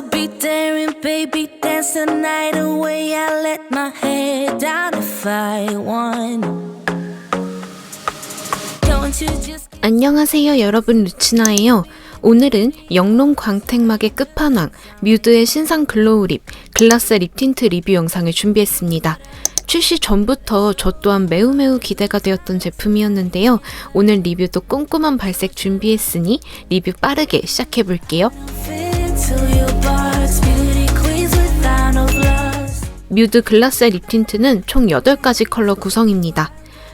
to be daring, baby, dance the night away. I let my head down if I want. Don't you just 안녕하세요 여러분 루치나예요. 오늘은 영롱 광택막의 끝판왕 뮤드의 신상 글로우 립 글라스 립 틴트 리뷰 영상을 준비했습니다. 출시 전부터 저 또한 매우 매우 기대가 되었던 제품이었는데요. 오늘 리뷰도 꼼꼼한 발색 준비했으니 리뷰 빠르게 시작해 볼게요. 뮤드 글라스 립 틴트는 총 8가지 컬러 구성입니다.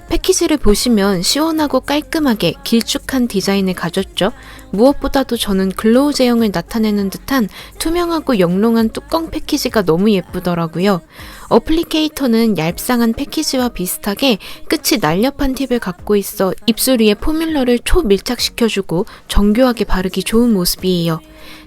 패키지를 보시면 시원하고 깔끔하게 길쭉한 디자인을 가졌죠. 무엇보다도 저는 글로우 제형을 나타내는 듯한 투명하고 영롱한 뚜껑 패키지가 너무 예쁘더라고요. 어플리케이터는 얇상한 패키지와 비슷하게 끝이 날렵한 팁을 갖고 있어 입술 위에 포뮬러를 초밀착시켜주고 정교하게 바르기 좋은 모습이에요.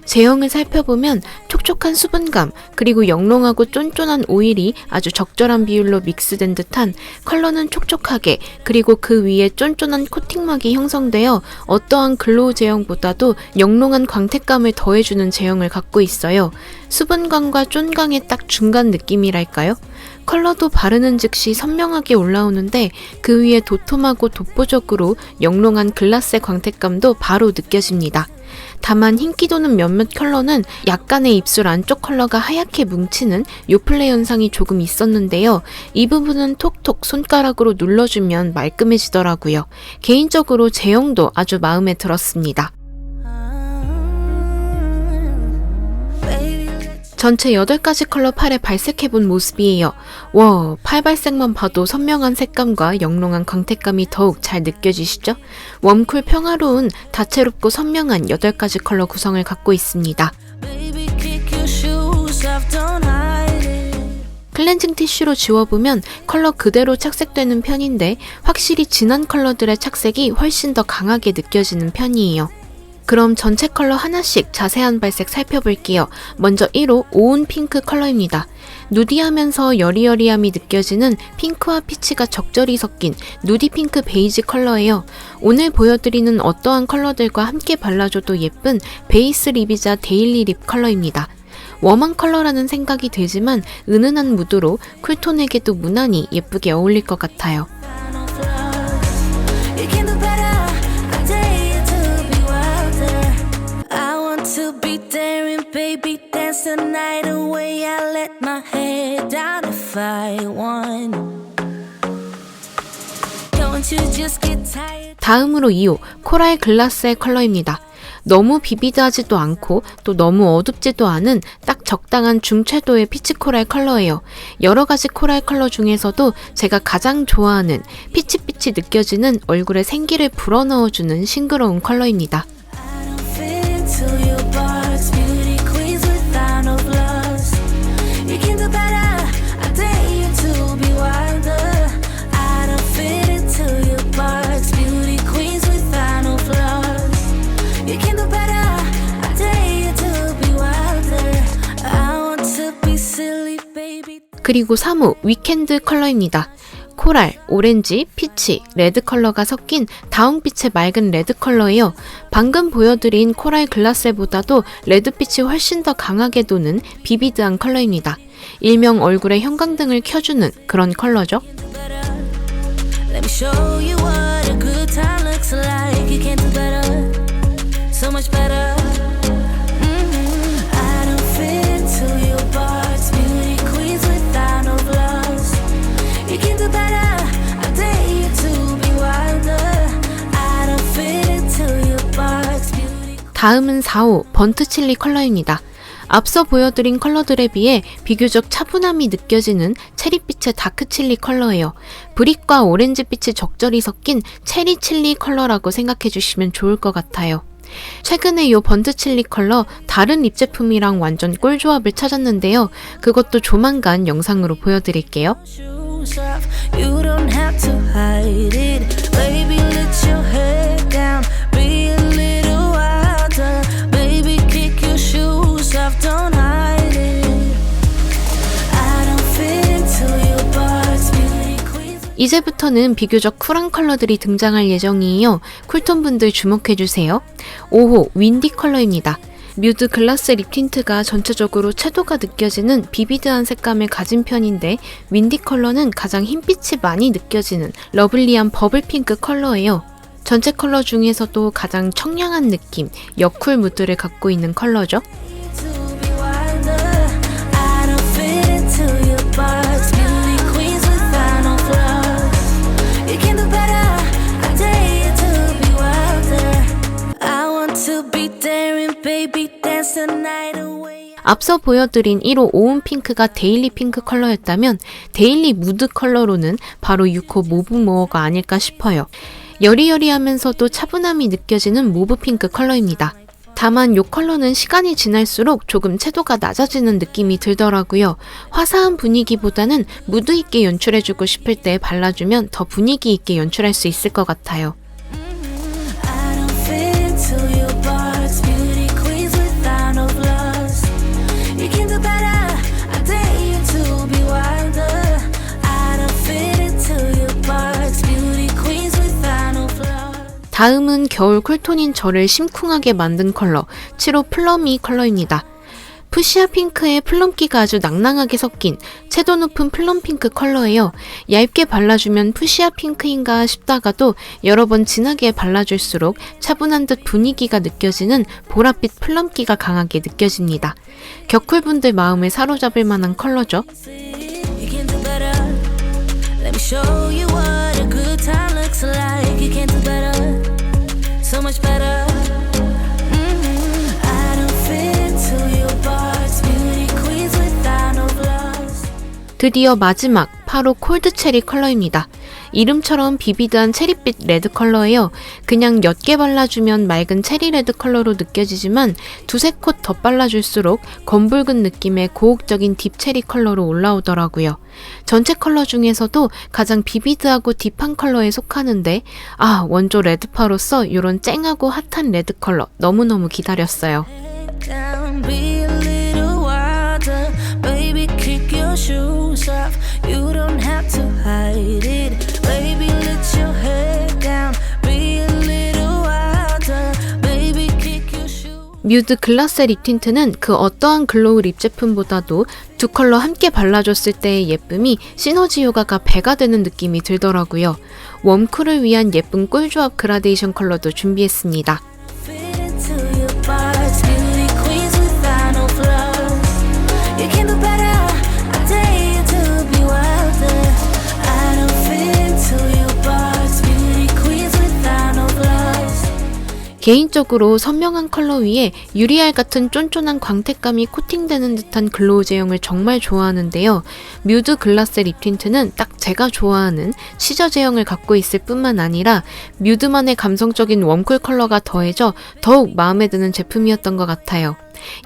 제형을 살펴보면 촉촉한 수분감 그리고 영롱하고 쫀쫀한 오일이 아주 적절한 비율로 믹스된 듯한 컬러는 촉촉하게 그리고 그 위에 쫀쫀한 코팅막이 형성되어 어떠한 글로우 제형보다도 영롱한 광택감을 더해주는 제형을 갖고 있어요. 수분감과 쫀광의 딱 중간 느낌이랄까요? 컬러도 바르는 즉시 선명하게 올라오는데 그 위에 도톰하고 독보적으로 영롱한 글라스의 광택감도 바로 느껴집니다. 다만 흰기 도는 몇몇 컬러는 약간의 입술 안쪽 컬러가 하얗게 뭉치는 요플레 현상이 조금 있었는데요. 이 부분은 톡톡 손가락으로 눌러주면 말끔해지더라고요. 개인적으로 제형도 아주 마음에 들었습니다. 전체 8가지 컬러 팔에 발색해본 모습이에요. 와, 팔 발색만 봐도 선명한 색감과 영롱한 광택감이 더욱 잘 느껴지시죠? 웜쿨 평화로운 다채롭고 선명한 8가지 컬러 구성을 갖고 있습니다. 클렌징 티슈로 지워보면 컬러 그대로 착색되는 편인데 확실히 진한 컬러들의 착색이 훨씬 더 강하게 느껴지는 편이에요. 그럼 전체 컬러 하나씩 자세한 발색 살펴볼게요. 먼저 1호 오운 핑크 컬러입니다. 누디하면서 여리여리함이 느껴지는 핑크와 피치가 적절히 섞인 누디 핑크 베이지 컬러예요. 오늘 보여드리는 어떠한 컬러들과 함께 발라줘도 예쁜 베이스 립이자 데일리 립 컬러입니다. 웜한 컬러라는 생각이 들지만 은은한 무드로 쿨톤에게도 무난히 예쁘게 어울릴 것 같아요. Dance the night away. I let my head down if I want. Don't you just get tired? 다음으로 2호 코랄 글라스의 컬러입니다. 너무 비비드하지도 않고 또 너무 어둡지도 않은 딱 적당한 중채도의 피치 코랄 컬러예요. 여러 가지 코랄 컬러 중에서도 제가 가장 좋아하는 피치빛이 느껴지는 얼굴에 생기를 불어넣어주는 싱그러운 컬러입니다. 그리고 3호 위켄드 컬러입니다. 코랄, 오렌지, 피치, 레드 컬러가 섞인 다홍빛의 맑은 레드 컬러예요. 방금 보여드린 코랄 글라스보다도 레드빛이 훨씬 더 강하게 도는 비비드한 컬러입니다. 일명 얼굴에 형광등을 켜주는 그런 컬러죠. 다음은 4호 번트 칠리 컬러입니다. 앞서 보여드린 컬러들에 비해 비교적 차분함이 느껴지는 체리빛의 다크 칠리 컬러예요. 브릭과 오렌지빛이 적절히 섞인 체리 칠리 컬러라고 생각해 주시면 좋을 것 같아요. 최근에 이 번트 칠리 컬러 다른 립 제품이랑 완전 꿀조합을 찾았는데요. 그것도 조만간 영상으로 보여드릴게요. 이제부터는 비교적 쿨한 컬러들이 등장할 예정이에요. 쿨톤 분들 주목해주세요. 5호 윈디 컬러입니다. 뮤드 글라스 립 틴트가 전체적으로 채도가 느껴지는 비비드한 색감을 가진 편인데 윈디 컬러는 가장 흰빛이 많이 느껴지는 러블리한 버블 핑크 컬러예요. 전체 컬러 중에서도 가장 청량한 느낌, 여쿨 무드를 갖고 있는 컬러죠. 앞서 보여드린 1호 오운 핑크가 데일리 핑크 컬러였다면 데일리 무드 컬러로는 바로 6호 모브 모어가 아닐까 싶어요. 여리여리하면서도 차분함이 느껴지는 모브 핑크 컬러입니다. 다만 이 컬러는 시간이 지날수록 조금 채도가 낮아지는 느낌이 들더라고요. 화사한 분위기보다는 무드 있게 연출해주고 싶을 때 발라주면 더 분위기 있게 연출할 수 있을 것 같아요. 다음은 겨울 쿨톤인 저를 심쿵하게 만든 컬러 7호 플러미 컬러입니다. 푸시아 핑크에 플럼기가 아주 낭낭하게 섞인 채도 높은 플럼 핑크 컬러예요. 얇게 발라주면 푸시아 핑크인가 싶다가도 여러 번 진하게 발라줄수록 차분한 듯 분위기가 느껴지는 보랏빛 플럼기가 강하게 느껴집니다. 격쿨분들 마음을 사로잡을 만한 컬러죠. Mhm. 드디어 마지막 8호 콜드 체리 컬러입니다. 이름처럼 비비드한 체리빛 레드 컬러예요. 그냥 옅게 발라주면 맑은 체리 레드 컬러로 느껴지지만 두세 콧 더 발라줄수록 검붉은 느낌의 고혹적인 딥 체리 컬러로 올라오더라고요. 전체 컬러 중에서도 가장 비비드하고 딥한 컬러에 속하는데 아 원조 레드파로서 이런 쨍하고 핫한 레드 컬러 너무너무 기다렸어요. 뮤드 글라스 립 틴트는 그 어떠한 글로우 립 제품보다도 두 컬러 함께 발라줬을 때의 예쁨이 시너지 효과가 배가 되는 느낌이 들더라고요. 웜쿨을 위한 예쁜 꿀조합 그라데이션 컬러도 준비했습니다. 개인적으로 선명한 컬러 위에 유리알 같은 쫀쫀한 광택감이 코팅되는 듯한 글로우 제형을 정말 좋아하는데요. 뮤드 글라스 립 틴트는 딱 제가 좋아하는 시저 제형을 갖고 있을 뿐만 아니라 뮤드만의 감성적인 웜쿨 컬러가 더해져 더욱 마음에 드는 제품이었던 것 같아요.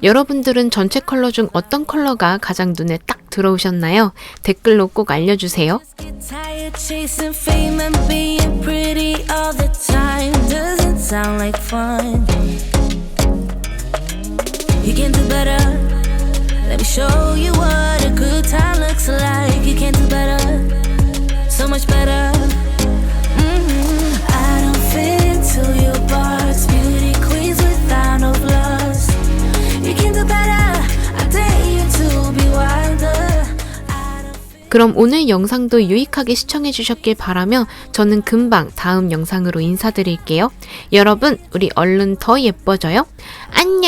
여러분들은 전체 컬러 중 어떤 컬러가 가장 눈에 딱 들어오셨나요? 댓글로 꼭 알려주세요. Sound like fun. You can do better. Let me show you what a good time looks like. You can do better. So much better. 그럼 오늘 영상도 유익하게 시청해 주셨길 바라며 저는 금방 다음 영상으로 인사드릴게요. 여러분, 우리 얼른 더 예뻐져요. 안녕!